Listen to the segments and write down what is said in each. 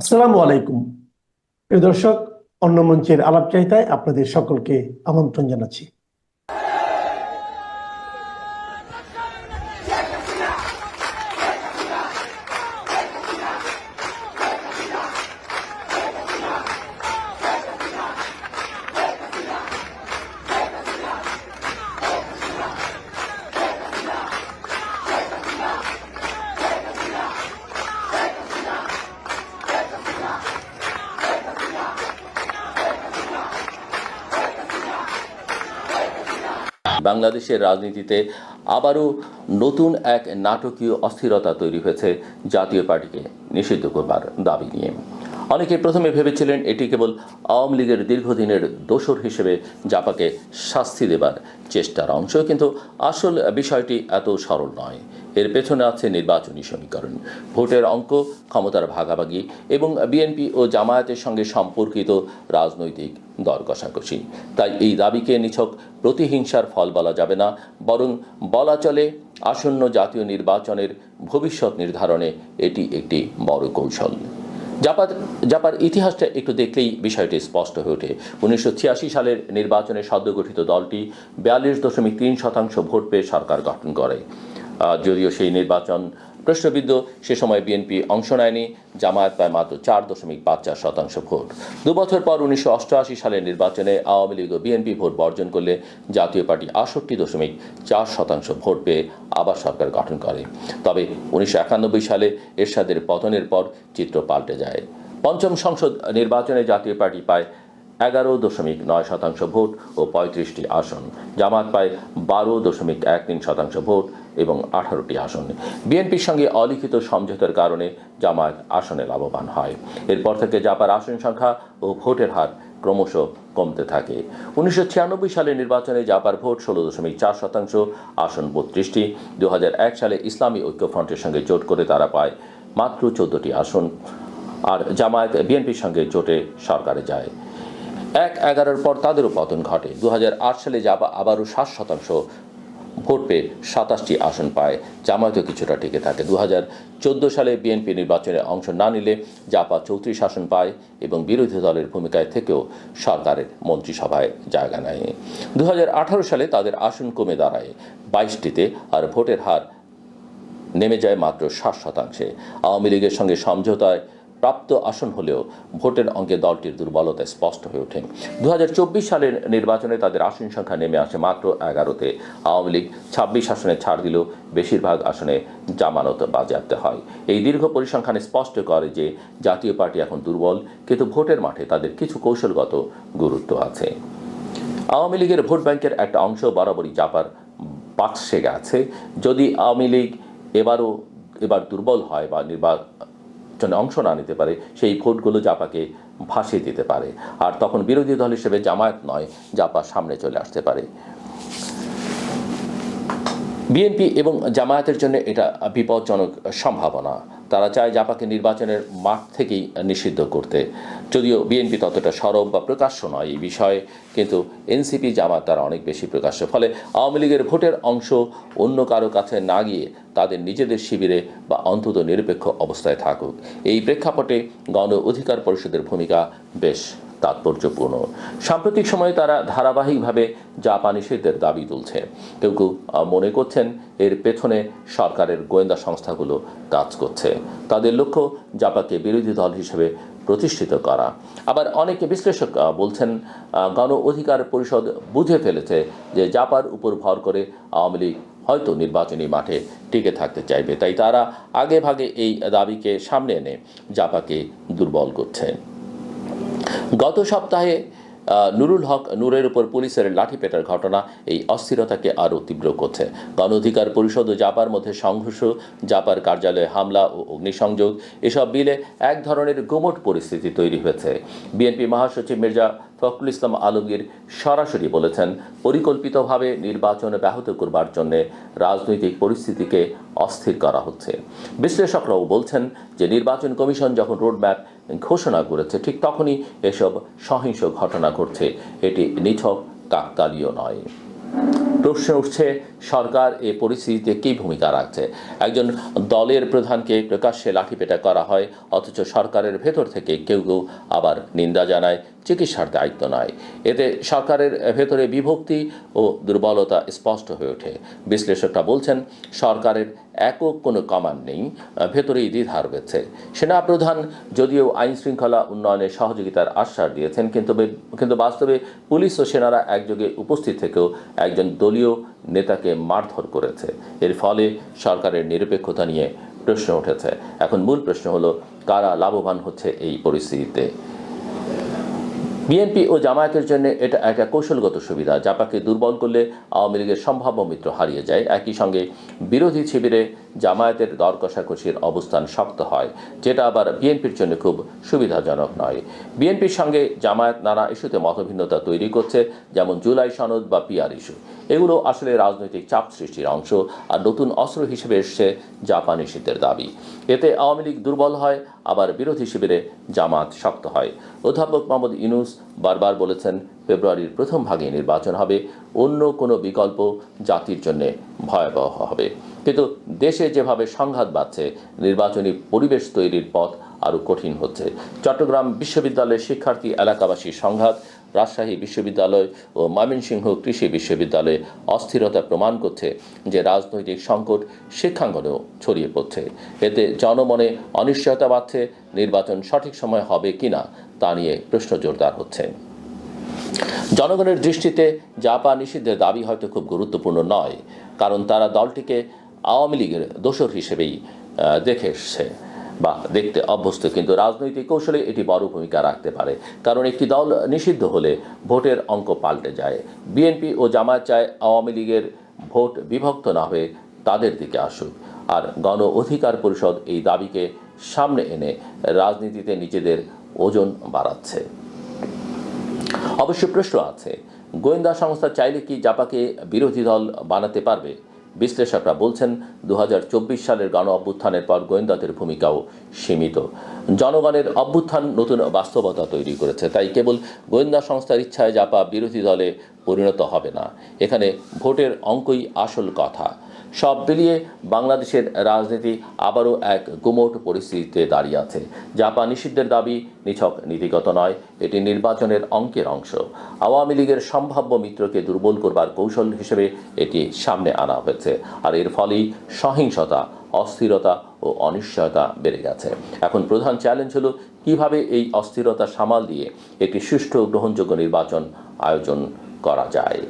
আসসালামু আলাইকুম। প্রিয় দর্শক অন্য মঞ্চের আলাপ আলাপচারিতায় আপনাদের সকলকে আমন্ত্রণ জানাচ্ছি। বাংলাদেশের রাজনীতিতে আবারও নতুন এক নাটকীয় অস্থিরতা তৈরি হয়েছে জাতীয় পার্টিকে নিষিদ্ধ করবার দাবি নিয়ে। অনেকে প্রথমে ভেবেছিলেন এটি কেবল আওয়ামী লীগের দীর্ঘদিনের দোসর হিসেবে জাপাকে শাস্তি দেবার চেষ্টার অংশ, কিন্তু আসল বিষয়টি এত সরল নয়। এর পেছনে আছে নির্বাচনী সমীকরণ। ভোটের অঙ্ক, ক্ষমতার ভাগাভাগি এবং বিএনপি ও জামায়াতের সঙ্গে সম্পর্কিত রাজনৈতিক দর কষাকষি। তাই এই দাবিকে নিছক প্রতিহিংসার ফল বলা যাবে না, বরং বলা চলে আসন্ন জাতীয় নির্বাচনের ভবিষ্যৎ নির্ধারণে এটি একটি বড় কৌশল। জাপার জাপার ইতিহাসটা একটু দেখলেই বিষয়টি স্পষ্ট হয়ে ওঠে। উনিশশো ছিয়াশি সালের নির্বাচনে সদ্য গঠিত দলটি বিয়াল্লিশ দশমিক তিন শতাংশ ভোট পেয়ে সরকার গঠন করে। যদিও সেই নির্বাচন প্রশ্নবিদ্ধ, সে সময় বিএনপি অংশ নেয়নি। জামায়াত পায় মাত্র চার দশমিক পাঁচ চার শতাংশ ভোট। দু বছর পর উনিশশো অষ্টআশি সালের নির্বাচনে আওয়ামী লীগ ও বিএনপি ভোট বর্জন করলে জাতীয় পার্টি আষট্টি দশমিক চার শতাংশ ভোট পেয়ে আবার সরকার গঠন করে। তবে উনিশশো একানব্বই সালে এরশাদের পতনের পর চিত্র পাল্টে যায়। পঞ্চম সংসদ নির্বাচনে জাতীয় পার্টি পায় এগারো দশমিক নয় শতাংশ ভোট ও পঁয়ত্রিশটি আসন। জামাত পায় বারো দশমিক এক তিন শতাংশ ভোট এবং আঠারোটি আসন। বিএনপির সঙ্গে অলিখিত সমঝোতার কারণে জামায়াত আসনে লাভবান হয়। এরপর থেকে জাপার আসন সংখ্যা ও ভোটের হার ক্রমশ কমতে থাকে। উনিশশো ছিয়ানব্বই সালে নির্বাচনে জাপার ভোট ষোলো দশমিক চার শতাংশ, আসন বত্রিশটি। দু সালে ইসলামী ঐক্যফ্রন্টের সঙ্গে জোট করে তারা পায় মাত্র চোদ্দটি আসন। আর জামায়াত বিএনপির সঙ্গে জোটে সরকারে যায়। এক এগারোর পর তাদেরও পতন ঘটে। দু হাজার আট সালে জাপা আবারও সাত শতাংশ ভোট পেয়ে সাতাশটি আসন পায়। জামায়াতও কিছুটা টিকে থাকে। দু চোদ্দ সালে বিএনপি নির্বাচনে অংশ না নিলে জাপা চৌত্রিশ আসন পায় এবং বিরোধী দলের ভূমিকায় থেকেও সরকারের মন্ত্রিসভায় জায়গা নেয়। দু হাজার আঠারো সালে তাদের আসন কমে দাঁড়ায়। বাইশটিতে আর ভোটের হার নেমে যায় মাত্র ষাট শতাংশে। আওয়ামী লীগের সঙ্গে সমঝোতায় প্রাপ্ত আসন হলেও ভোটের অঙ্কে দলটির দুর্বলতা স্পষ্ট হয়ে ওঠে। দু হাজার চব্বিশ সালের নির্বাচনে তাদের আসন সংখ্যা নেমে আসে মাত্র এগারোতে। আওয়ামী লীগ ছাব্বিশ আসনে ছাড় দিলেও বেশিরভাগ আসনে জামানত বাজেয়াপ্ত হয়। এই দীর্ঘ পরিসংখ্যান স্পষ্ট করে যে জাতীয় পার্টি এখন দুর্বল, কিন্তু ভোটের মাঠে তাদের কিছু কৌশলগত গুরুত্ব আছে। আওয়ামী লীগের ভোট ব্যাংকের একটা অংশ বরাবরই চাপার পাশে গেছে যদি আওয়ামী লীগ এবারও, এবার দুর্বল হয় বা নির্বাচনে অংশ না নিতে পারে, সেই ভোটগুলো জাপাকে ভাসিয়ে দিতে পারে। আর তখন বিরোধী দল হিসেবে জামায়াত নয়, জাপা সামনে চলে আসতে পারে। বিএনপি এবং জামায়াতের জন্য এটা বিপজ্জনক সম্ভাবনা। তারা চায় জাপাকে নির্বাচনের মাঠ থেকেই নিষিদ্ধ করতে। যদিও বিএনপি ততটা সরব বা প্রকাশ্য নয় এই বিষয়ে, কিন্তু এনসিপি জামাত তারা অনেক বেশি প্রকাশ্য। ফলে আওয়ামী লীগের ভোটের অংশ অন্য কারও কাছে না গিয়ে তাদের নিজেদের শিবিরে বা অন্তত নিরপেক্ষ অবস্থায় থাকুক। এই প্রেক্ষাপটে গণ অধিকার পরিষদের ভূমিকা বেশ তাৎপর্যপূর্ণ। সাম্প্রতিক সময়ে তারা ধারাবাহিকভাবে জাপা নিষেধের দাবি তুলছে। কেউ কেউ মনে করছেন এর পেছনে সরকারের গোয়েন্দা সংস্থাগুলো কাজ করছে। তাদের লক্ষ্য জাপাকে বিরোধী দল হিসেবে প্রতিষ্ঠিত করা। আবার অনেকে বিশ্লেষক বলছেন গণ অধিকার পরিষদ বুঝে ফেলেছে যে জাপার উপর ভর করে আওয়ামী লীগ হয়তো নির্বাচনী মাঠে টিকে থাকতে চাইবে। তাই তারা আগে ভাগে এই দাবিকে সামনে এনে জাপাকে দুর্বল করছে। গত সপ্তাহে নুরুল হক নূরের উপর পুলিশের লাঠিপেটার ঘটনা, এই অস্থিরতাকে আরও তীব্র করছে। গণ অধিকার পরিষদ ও জাপার মধ্যে সংঘর্ষ, জাপার কার্যালয়ে হামলা ও অগ্নিসংযোগ, এসব বিলে এক ধরনের গোমট পরিস্থিতি তৈরি হয়েছে। বিএনপি মহাসচিব মির্জা ফখরুল ইসলাম আলমগীর সরাসরি বলেছেন, পরিকল্পিতভাবে নির্বাচন ব্যাহত করবার জন্য রাজনৈতিক পরিস্থিতিকে অস্থির করা হচ্ছে। বিশ্লেষকরাও বলছেন যে, নির্বাচন কমিশন যখন রোডম্যাপ ঘোষণা করেছে, ঠিক তখনই এসব সহিংস ঘটনা ঘটছে। এটি নিছক কাকতালীয় নয়। প্রশ্ন উঠছে, সরকার এ পরিস্থিতিতে কী ভূমিকা রাখছে? একজন দলের প্রধানকে প্রকাশ্যে লাঠিপেটা করা হয়, অথচ সরকারের ভেতর থেকে কেউ কেউ আবার নিন্দা জানায়, চিকিৎসার দায়িত্ব নয়। এতে সরকারের ভেতরে বিভক্তি ও দুর্বলতা স্পষ্ট হয়ে ওঠে। বিশ্লেষকরা বলছেন, সরকারের একক কোনো কমান্ড নেই ভেতরেই দ্বিধা রয়েছে। সেনাপ্রধান যদিও আইন শৃঙ্খলা উন্নয়নে সহযোগিতার আশ্বাস দিয়েছেন, কিন্তু কিন্তু বাস্তবে পুলিশ ও সেনারা একযোগে উপস্থিত থেকেও একজন দলীয় নেতাকে মারধর করেছে। এর ফলে সরকারের নিরপেক্ষতা নিয়ে প্রশ্ন উঠেছে। এখন মূল প্রশ্ন হলো, কারা লাভবান হচ্ছে এই পরিস্থিতিতে? বিএনপি ও জামায়াতের জন্য এটা একটা কৌশলগত সুবিধা জাপাকে দুর্বল করলে আওয়ামী লীগের সম্ভাব্য মিত্র হারিয়ে যায়। একই সঙ্গে বিরোধী শিবিরে জামায়াতের দর কষাকষির অবস্থান শক্ত হয়, যেটা আবার বিএনপির জন্য খুব সুবিধাজনক নয়। বিএনপির সঙ্গে জামায়াত নানা ইস্যুতে মতভিন্নতা তৈরি করছে, যেমন জুলাই সনদ বা পিআর ইস্যু। এগুলো আসলে রাজনৈতিক চাপ সৃষ্টির অংশ আর নতুন অস্ত্র হিসেবে এসছে জাপানি শীতের দাবি। এতে আওয়ামী লীগ দুর্বল হয়, আবার বিরোধী শিবিরে জামাত শক্ত হয়। অধ্যাপক মোহাম্মদ ইউনুস বারবার বলেছেন, ফেব্রুয়ারির প্রথম ভাগে নির্বাচন হবে, অন্য কোনো বিকল্প জাতির জন্য ভয়াবহ হবে। কিন্তু দেশে যেভাবে সংঘাত বাড়ছে, নির্বাচনী পরিবেশ তৈরির পথ আরও কঠিন হচ্ছে। চট্টগ্রাম বিশ্ববিদ্যালয়ের শিক্ষার্থী এলাকাবাসীর সংঘাত, রাজশাহী বিশ্ববিদ্যালয় ও ময়মনসিংহ কৃষি বিশ্ববিদ্যালয়ে অস্থিরতা প্রমাণ করছে যে রাজনৈতিক সংকট শিক্ষাঙ্গনেও ছড়িয়ে পড়ছে। এতে জনমনে অনিশ্চয়তা বাড়ছে, নির্বাচন সঠিক সময় হবে কিনা তা নিয়ে প্রশ্ন জোরদার হচ্ছে। জনগণের দৃষ্টিতে জাপা নিষিদ্ধের দাবি হয়তো খুব গুরুত্বপূর্ণ নয়, কারণ তারা দলটিকে আওয়ামী লীগের দোষর হিসেবেই দেখে এসছে বা দেখতে অভ্যস্ত। কিন্তু রাজনৈতিক কৌশলে এটি বড় ভূমিকা রাখতে পারে, কারণ একটি দল নিষিদ্ধ হলে ভোটের অঙ্ক পাল্টে যায়। বিএনপি ও জামায়াত চায় আওয়ামী লীগের ভোট বিভক্ত না হয়ে তাদের দিকে আসুক, আর গণ অধিকার পরিষদ এই দাবিকে সামনে এনে রাজনীতিতে নিজেদের ওজন বাড়াচ্ছে। অবশ্য প্রশ্ন আছে, গোয়েন্দা সংস্থা চাইলে কি জাপাকে বিরোধী দল বানাতে পারবে? বিশ্লেষকরা বলছেন দু হাজার চব্বিশ সালের গণ অভ্যুত্থানের পর গোয়েন্দাদের ভূমিকাও সীমিত। জনগণের অভ্যুত্থান নতুন বাস্তবতা তৈরি করেছে, তাই কেবল গোয়েন্দা সংস্থার ইচ্ছায় জাপা বিরোধী দলে পরিণত হবে না। এখানে ভোটের অঙ্কই আসল কথা। সব মিলিয়ে বাংলাদেশের রাজনীতি আবারও এক গুমোট পরিস্থিতিতে দাঁড়িয়ে আছে। জাপা নিষিদ্ধের দাবি নিছক নীতিগত নয়, এটি নির্বাচনের অঙ্কের অংশ। আওয়ামী লীগের সম্ভাব্য মিত্রকে দুর্বল করবার কৌশল হিসেবে এটি সামনে আনা হয়েছে। আর এর ফলেই সহিংসতা, অস্থিরতা ও অনিশ্চয়তা বেড়ে গেছে। এখন প্রধান চ্যালেঞ্জ হলো কীভাবে এই অস্থিরতা সামাল দিয়ে একটি সুষ্ঠু গ্রহণযোগ্য নির্বাচন আয়োজন করা যায়।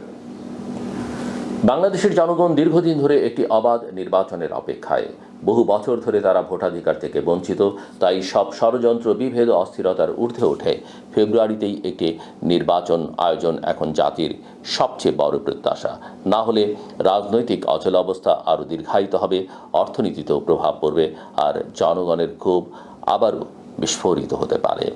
বাংলাদেশের জনগণ দীর্ঘদিন ধরে একটি অবাধ নির্বাচনের অপেক্ষায়। বহু বছর ধরে তারা ভোটাধিকার থেকে বঞ্চিত, তাই সব ষড়যন্ত্র, বিভেদ, অস্থিরতার ঊর্ধ্বে ওঠে ফেব্রুয়ারিতেই একটি নির্বাচন আয়োজন এখন জাতির সবচেয়ে বড় প্রত্যাশা। না হলে রাজনৈতিক অচল অবস্থা আরও দীর্ঘায়িত হবে, অর্থনীতিতেও প্রভাব পড়বে, আর জনগণের ক্ষোভ আবারও বিস্ফোরিত হতে পারে।